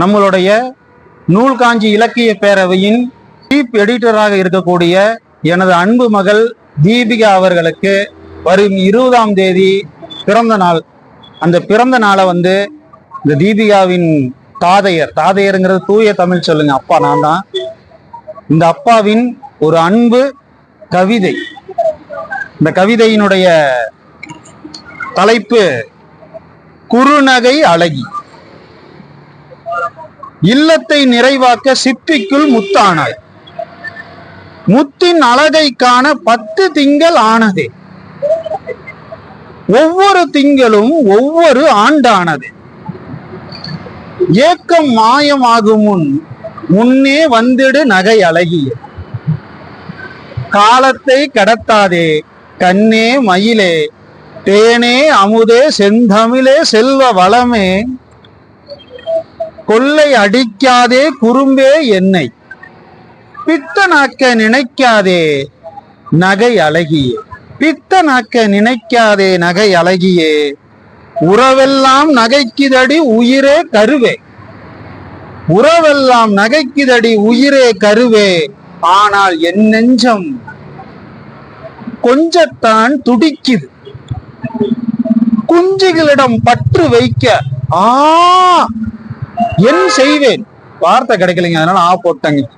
நம்மளுடைய நூல்காஞ்சி இலக்கிய பேரவையின் சீப் எடிட்டராக இருக்கக்கூடிய எனது அன்பு மகள் தீபிகா அவர்களுக்கு வரும் இருபதாம் தேதி பிறந்த நாள். அந்த பிறந்த நாளை வந்து இந்த தீபிகாவின் தாதையர் தாதையருங்கிறது தூய தமிழ் சொல்லுங்க அப்பா நான் தான். இந்த அப்பாவின் ஒரு அன்பு கவிதை. இந்த கவிதையினுடைய தலைப்பு குறுநகை அழகி. இல்லத்தை நிறைவாக்க சிப்பிக்குள் முத்தானாய். முத்தின் அழகை காண பத்து திங்கள் ஆனது. ஒவ்வொரு திங்களும் ஒவ்வொரு ஆண்டானது. ஏக்கம் மாயமாகும் முன் முன்னே வந்திடு நகை அழகிய. காலத்தை கடத்தாதே கண்ணே மயிலே தேனே அமுதே செந்தமிழே செல்வ வளமே. கொள்ளை அடிக்காதே குறும்பே என்னை. பித்தனாக்க நினைக்காதே நகை அழகியே. பித்தனாக்க நினைக்காதே நகை அழகியே. உறவெல்லாம் நகைக்குதடி உயிரே கருவே. உறவெல்லாம் நகைக்குதடி உயிரே கருவே. ஆனால் என் நெஞ்சம் கொஞ்சத்தான் துடிக்குது. குஞ்சுகளிடம் பற்று வைக்க ஆ என் செய்வேன். வார்த்தை கிடைக்கலைங்க அதனால ஆ போட்டங்க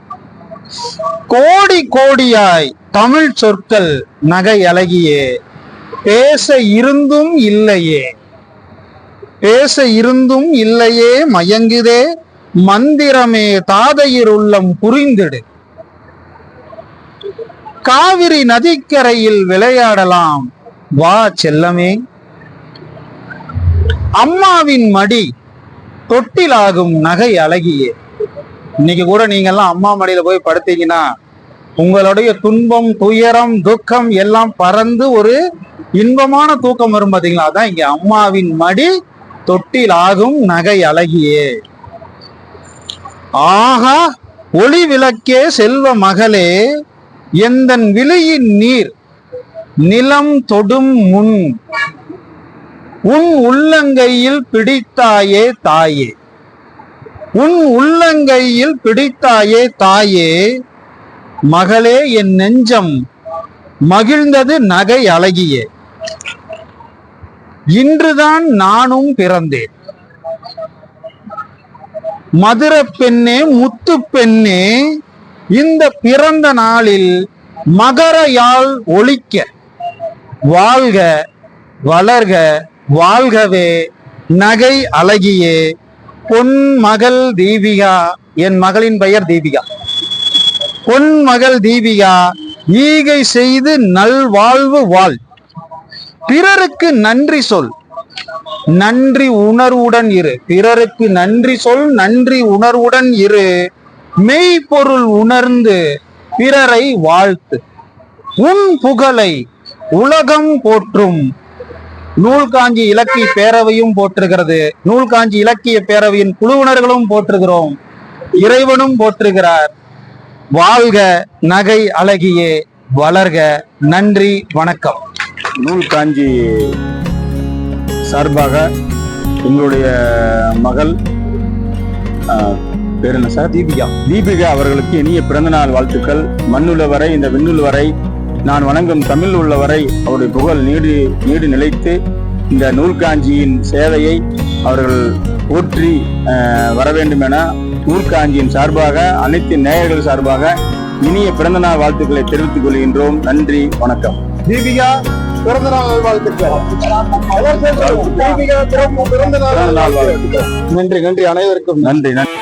கோடி கோடியாய் தமிழ் சொற்கள் நகை அழகியே. பேச இருந்தும் இல்லையே. பேச இருந்தும் இல்லையே மயங்குதே. மந்திரமே தாதையர் உள்ளம் புரிந்திடு. காவிரி நதிக்கரையில் விளையாடலாம். வா செல்லமே. அம்மாவின் மடி தொட்டிலாகும் நகை அழகியே. இன்னைக்கு கூட நீங்க எல்லாம் அம்மா மடியில போய் படுத்தீங்கன்னா உங்களுடைய துன்பம் துயரம் துக்கம் எல்லாம் பறந்து ஒரு இன்பமான தூக்கம் வரும் பாத்தீங்களா அதான் இங்க அம்மாவின் மடி தொட்டிலாகும் நகை அழகியே. ஆகா ஒளி விளக்கே செல்வ மகளே எந்தன் விழியின் நீர் நிலம் தொடும் முன் உன் உள்ளங்கையில் பிடித்தாயே தாயே. உன் உள்ளங்கையில் பிடித்தாயே தாயே. மகளே என் நெஞ்சம் மகிழ்ந்தது நகை அழகியே. இன்றுதான் நானும் பிறந்தேன். மதுர பெண்ணே முத்து பெண்ணே இந்த பிறந்த நாளில் மகர யாழ் ஒழிக்க வாழ்க வளர்க வாழ்கவே நகை அழகியே பொன் மகள் தீபிகா என் மகளின் பெயர் தீபிகா. பொன் மகள் தீபிகா ஈகை செய்து நல்வாழ்வு வாழ். பிறருக்கு நன்றி சொல். நன்றி உணர்வுடன் இரு. பிறருக்கு நன்றி சொல் நன்றி உணர்வுடன் இரு. மெய்ப்பொருள் உணர்ந்து பிறரை வாழ்த்து. உன் புகழை உலகம் போற்றும். நூல்காஞ்சி இலக்கிய பேரவையும் போற்றுகிறது. நூல்காஞ்சி இலக்கிய பேரவையின் குழுவினர்களும் போற்றுகிறோம். இறைவனும் போற்றுகிறார். வாழ்க நகை அழகியே வளர்க நன்றி வணக்கம். நூல் காஞ்சி சார்பாக எங்களுடைய மகள் பேர் என்ன சார்? தீபிகா. தீபிகா அவர்களுக்கு இனிய பிறந்தநாள் வாழ்த்துக்கள். மண்ணுள்ள வரை இந்த விண்ணுள்ள வரை நான் வணங்கும் தமிழ் உள்ள வரை அவருடைய புகழ் நீடு நீடு நிலைத்து இந்த நூல்காஞ்சியின் சேவையை அவர்கள் போற்றி வர வேண்டும் என நூல்காஞ்சியின் சார்பாக அனைத்து நேயர்கள் சார்பாக இனிய பிறந்தநாள் வாழ்த்துக்களை தெரிவித்துக் கொள்கின்றோம். நன்றி வணக்கம். தீபிகா பிறந்தநாள் வாழ்த்துக்கள். நன்றி நன்றி. அனைவருக்கும் நன்றி நன்றி.